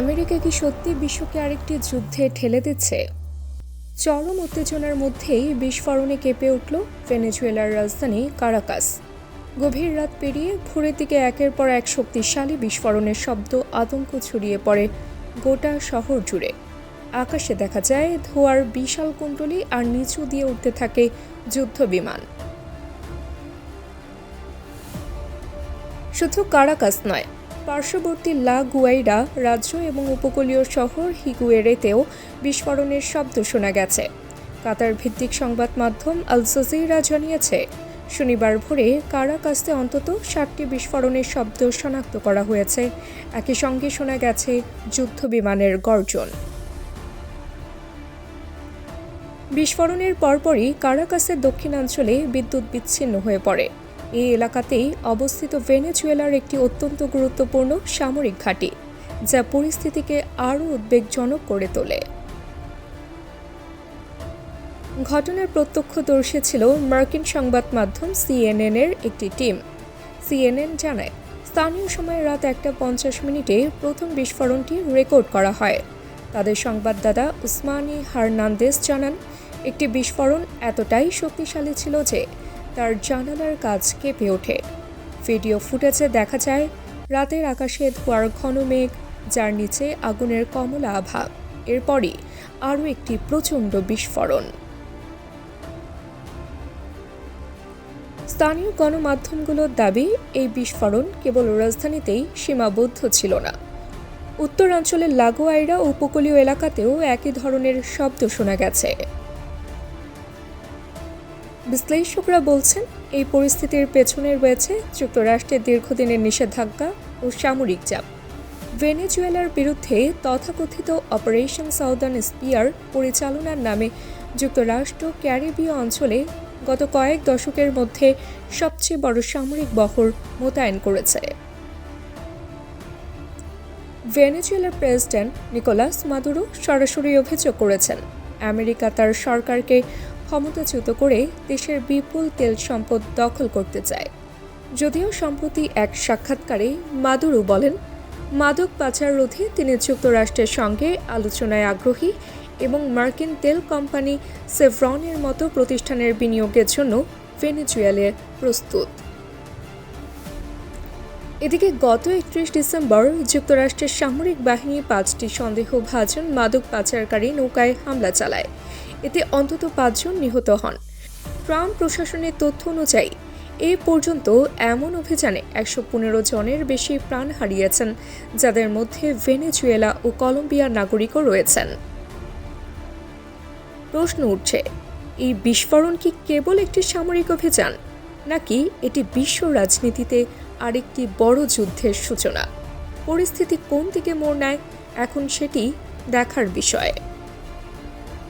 America কি সত্যি বিশ্বকে আরেকটি যুদ্ধে ঠেলে দিচ্ছে? চরম উত্তেজনার মধ্যেই বিস্ফোরণে কেঁপে উঠল ভেনেজুয়েলার রাজধানী কারাকাস। গভীর রাত পেরিয়ে ভোরের দিকে একের পর এক শক্তিশালী বিস্ফোরণের শব্দ আতঙ্ক ছড়িয়ে পড়ে গোটা শহর জুড়ে। আকাশে দেখা যায় ধোয়ার বিশাল কুণ্ডলী আর নিচু দিয়ে উঠতে থাকে যুদ্ধ বিমান। শুধু কারাকাস নয় পার্শ্ববর্তী লা গুয়াইরা রাজ্য এবং উপকূলীয় শহর হিগুয়েরেতেও বিস্ফোরণের শব্দ শোনা গেছে। কাতার ভিত্তিক সংবাদ মাধ্যম আল জাজিরা জানিয়েছে, শনিবার ভোরে কারাকাস্তে অন্তত ষাটটি বিস্ফোরণের শব্দ শনাক্ত করা হয়েছে। একই সঙ্গে শোনা গেছে, যুদ্ধ বিমানের গর্জন। বিস্ফোরণের পরপরই কারাকাসের দক্ষিণাঞ্চলে বিদ্যুৎ বিচ্ছিন্ন হয়ে পড়ে। এই এলাকাতেই অবস্থিত ভেনেজুয়েলার একটি অত্যন্ত গুরুত্বপূর্ণ সামরিক ঘাঁটি, যা পরিস্থিতিকে আরও উদ্বেগজনক করে তোলে। ঘটনার প্রত্যক্ষদর্শী ছিল মার্কিন সংবাদ মাধ্যম সিএনএন এর একটি টিম। সিএনএন জানায়, স্থানীয় সময় রাত একটা পঞ্চাশ মিনিটে প্রথম বিস্ফোরণটি রেকর্ড করা হয়। তাদের সংবাদদাতা উসমানী হার্নান্দেস জানান, একটি বিস্ফোরণ এতটাই শক্তিশালী ছিল যে তার জানালার কাজ কেঁপে ওঠে। ভিডিও ফুটেজে দেখা যায়, রাতের আকাশে ধোয়ার ঘন মেঘ, যার নিচে আগুনের কমলা আভা। এরপরই আরও একটি প্রচণ্ড বিস্ফোরণ। স্থানীয় গণমাধ্যমগুলোর দাবি, এই বিস্ফোরণ কেবল রাজধানীতেই সীমাবদ্ধ ছিল না। উত্তরাঞ্চলের লাগোয়াইরা উপকূলীয় এলাকাতেও একই ধরনের শব্দ শোনা গেছে। বিশ্লেষকরা বলছেন, এই পরিস্থিতির পেছনে রয়েছে যুক্তরাষ্ট্রের দীর্ঘদিনের নিষেধাজ্ঞা ও সামরিক চাপ। ভেনেজুয়েলার বিরুদ্ধে তথাকথিত অপারেশন সাউদার্ন স্পিয়ার পরিচালনার নামে যুক্তরাষ্ট্র ক্যারিবীয় অঞ্চলে গত কয়েক দশকের মধ্যে সবচেয়ে বড় সামরিক বহর মোতায়েন করেছে। ভেনেজুয়েলার প্রেসিডেন্ট নিকোলাস মাদুরো সরাসরি অভিযোগ করেছেন, আমেরিকা তার সরকারকে ক্ষমতাচ্যুত করে দেশের বিপুল তেল সম্পদ দখল করতে চায়। যদিও সম্প্রতি এক সাক্ষাৎকারে মাদুরু বলেন, মাদক পাচার রোধে তিনি যুক্তরাষ্ট্রের সঙ্গে আলোচনায় আগ্রহী এবং মার্কিন তেল কোম্পানি সেভরনের মতো প্রতিষ্ঠানের বিনিয়োগের জন্য ভেনেজুয়েলে প্রস্তুত। এদিকে গত একত্রিশ ডিসেম্বর যুক্তরাষ্ট্রের সামরিক বাহিনী পাঁচটি সন্দেহভাজন মাদক পাচারকারী নৌকায় হামলা চালায়। এতে অন্তত পাঁচজন নিহত হন। ট্রাম্প প্রশাসনের তথ্য অনুযায়ী, এ পর্যন্ত এমন অভিযানে একশো পনেরো জনের বেশি প্রাণ হারিয়েছেন, যাদের মধ্যে ভেনেজুয়েলা ও কলম্বিয়ার নাগরিকও রয়েছেন। প্রশ্ন উঠছে, এই বিস্ফোরণ কি কেবল একটি সামরিক অভিযান, নাকি এটি বিশ্ব রাজনীতিতে আরেকটি বড় যুদ্ধের সূচনা? পরিস্থিতি কোন দিকে মোড় নেয়, এখন সেটি দেখার বিষয়।